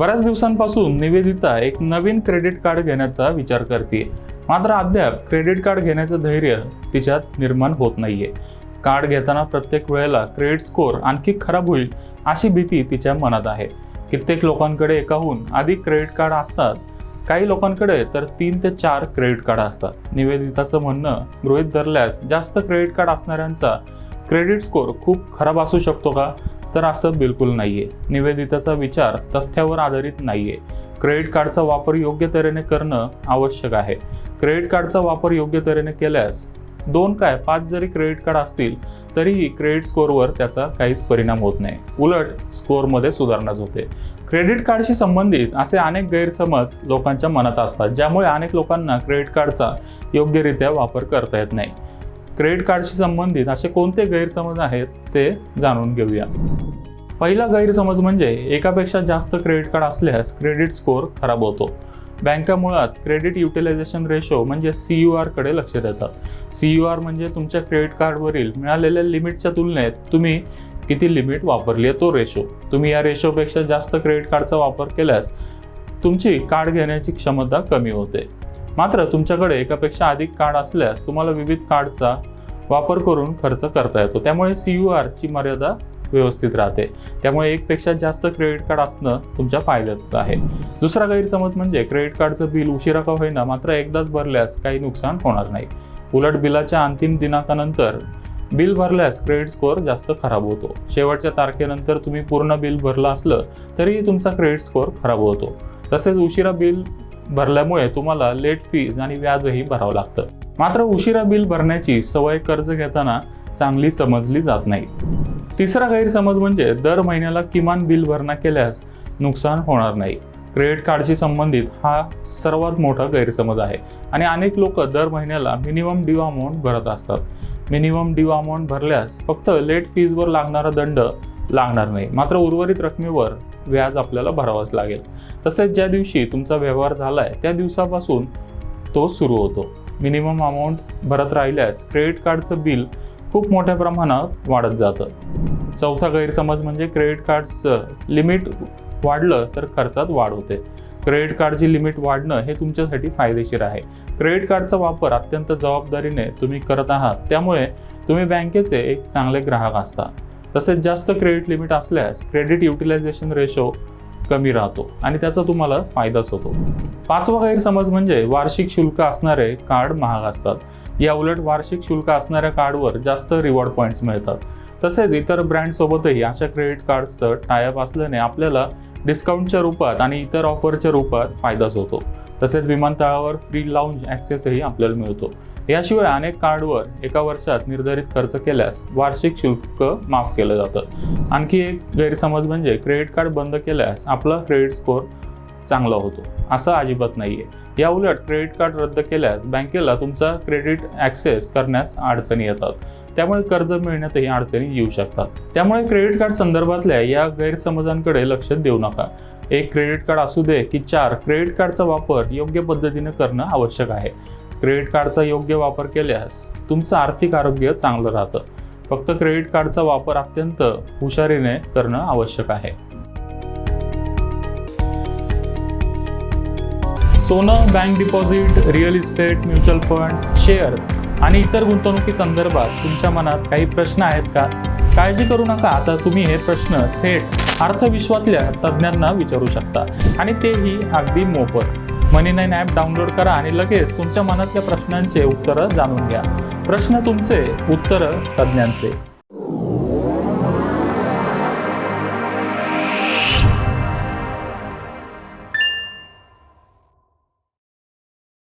बऱ्याच दिवसांपासून निवेदिता एक नवीन क्रेडिट कार्ड घेण्याचा विचार करते मात्र अद्याप क्रेडिट कार्ड घेण्याचं धैर्य तिच्यात निर्माण होत नाहीये. कार्ड घेताना प्रत्येक वेळेला क्रेडिट स्कोअर आणखी खराब होईल अशी भीती तिच्या मनात आहे. कित्येक लोकांकडे एकाहून अधिक क्रेडिट कार्ड असतात. काही लोकांकडे तर तीन ते चार क्रेडिट कार्ड असतात. निवेदिताचं म्हणणं गृहित धरल्यास जास्त क्रेडिट कार्ड असणाऱ्यांचा क्रेडिट स्कोअर खूप खराब असू शकतो का? तर असं बिलकुल नाहीये. निवेदिताचा विचार तथ्यावर आधारित नाहीये. क्रेडिट कार्डचा वापर योग्य तऱ्हेने करणं आवश्यक आहे. क्रेडिट कार्डचा वापर योग्य तऱ्हेने केल्यास दोन काय पाच जरी क्रेडिट कार्ड असतील तरीही क्रेडिट स्कोअरवर त्याचा काहीच परिणाम होत नाही. उलट स्कोअरमध्ये सुधारणाच होते. क्रेडिट कार्डशी संबंधित असे अनेक गैरसमज लोकांच्या मनात असतात ज्यामुळे अनेक लोकांना क्रेडिट कार्डचा योग्यरित्या वापर करता येत नाही. क्रेडिट कार्डशी संबंधित असे कोणते गैरसमज आहेत ते जाणून घेऊया. पहिला गैरसमज म्हणजे एकापेक्षा जास्त क्रेडिट कार्ड असल्यास क्रेडिट स्कोअर खराब होतो. बँका मुळात क्रेडिट युटिलायझेशन रेशो म्हणजे सी यू आरकडे लक्ष देतात. सी यू आर म्हणजे तुमच्या क्रेडिट कार्डवरील मिळालेल्या लिमिटच्या तुलनेत तुम्ही किती लिमिट वापरली आहे तो रेशो. तुम्ही या रेशोपेक्षा जास्त क्रेडिट कार्डचा वापर केल्यास तुमची कार्ड घेण्याची क्षमता कमी होते. मात्र तुमच्याकडे एकापेक्षा अधिक कार्ड असल्यास तुम्हाला विविध कार्डचा वापर करून खर्च करता येतो. त्यामुळे सी यू आरची मर्यादा व्यवस्थित राहते. त्यामुळे एकपेक्षा जास्त क्रेडिट कार्ड असणं तुमच्या फायद्याचं आहे. दुसरा गैरसमज म्हणजे क्रेडिट कार्डचं बिल उशिरा का होईना मात्र एकदाच भरल्यास काही नुकसान होणार नाही. उलट बिलाच्या अंतिम दिनांकानंतर बिल भरल्यास क्रेडिट स्कोअर जास्त खराब होतो. शेवटच्या तारखेनंतर तुम्ही पूर्ण बिल भरलं असलं तरीही तुमचा क्रेडिट स्कोअर खराब होतो. तसेच उशिरा बिल भरल्यामुळे तुम्हाला लेट फीज आणि व्याजही भरावं लागतं. मात्र उशिरा बिल भरण्याची सवय कर्ज घेताना चांगली समजली जात नाही. तिसरा गैरसमज म्हणजे दर महिन्याला किमान बिल भरणा केल्यास नुकसान होणार नाही. क्रेडिट कार्डशी संबंधित हा सर्वात मोठा गैरसमज आहे आणि अनेक लोक दर महिन्याला मिनिमम ड्यू अमाऊंट भरत असतात. मिनिमम ड्यू अमाऊंट भरल्यास फक्त लेट फीजवर लागणारा दंड लागणार नाही. मात्र उर्वरित रकमेवर व्याज आपल्याला भरावंच लागेल. तसेच ज्या दिवशी तुमचा व्यवहार झाला आहे त्या दिवसापासून तो सुरू होतो. मिनिमम अमाऊंट भरत राहिल्यास क्रेडिट कार्डचं बिल खूप मोठ्या प्रमाणात वाढत जातं. चौथा गैरसमज म्हणजे क्रेडिट कार्डचं लिमिट वाढलं तर खर्चात वाढ होते. क्रेडिट कार्डची लिमिट वाढणं हे तुमच्यासाठी फायदेशीर आहे. क्रेडिट कार्डचा वापर अत्यंत जबाबदारीने तुम्ही करत आहात त्यामुळे तुम्ही बँकेचे एक चांगले ग्राहक असता. तसेच जास्त क्रेडिट लिमिट असल्यास क्रेडिट युटिलायझेशन रेशो कमी राहतो आणि त्याचा तुम्हाला फायदाच होतो. पाचवा गैरसमज म्हणजे वार्षिक शुल्क असणारे कार्ड महाग असतात. या उलट वार्षिक शुल्क असणाऱ्या कार्डवर जास्त रिवॉर्ड पॉईंट्स मिळतात. तसेच इतर ब्रँडसोबतही अशा क्रेडिट कार्ड्सचं टायअप असल्याने आपल्याला डिस्काउंटच्या रूपात आणि इतर ऑफरच्या रूपात फायदाच होतो. तसेच विमानतळावर फ्री लाऊंज ॲक्सेसही आपल्याला मिळतो. याशिवाय अनेक कार्डवर एका वर्षात निर्धारित खर्च केल्यास वार्षिक शुल्क माफ केलं जातं. आणखी एक गैरसमज म्हणजे क्रेडिट कार्ड बंद केल्यास आपला क्रेडिट स्कोअर चांगला होतो. असं अजिबात नाही आहे याउलट क्रेडिट कार्ड रद्द केल्यास बँकेला तुमचा क्रेडिट ॲक्सेस करण्यास अडचणी येतात. त्यामुळे कर्ज मिळण्यातही अडचणी येऊ शकतात. त्यामुळे क्रेडिट कार्ड संदर्भातल्या या गैरसमजांकडे लक्ष देऊ नका. एक क्रेडिट कार्ड असू दे की चार क्रेडिट कार्डचा वापर योग्य पद्धतीने करणं आवश्यक आहे. क्रेडिट कार्डचा योग्य वापर केल्यास तुमचं आर्थिक आरोग्य चांगलं राहतं. फक्त क्रेडिट कार्डचा वापर अत्यंत हुशारीने करणं आवश्यक आहे. सोनं bank deposit real estate mutual funds shares आणि इतर गुंतवणुकी संदर्भात तुमच्या मनात काही प्रश्न आहेत का? काळजी करू नका. आता तुम्ही हे प्रश्न थेट अर्थविश्वातल्या तज्ज्ञांना विचारू शकता. आणि तेही अगदी मोफत. मनी नाईन ॲप डाउनलोड करा आणि लगेच तुमच्या मनातल्या प्रश्नांचे उत्तरं जाणून घ्या. प्रश्न तुमचे उत्तरं तज्ज्ञांचे.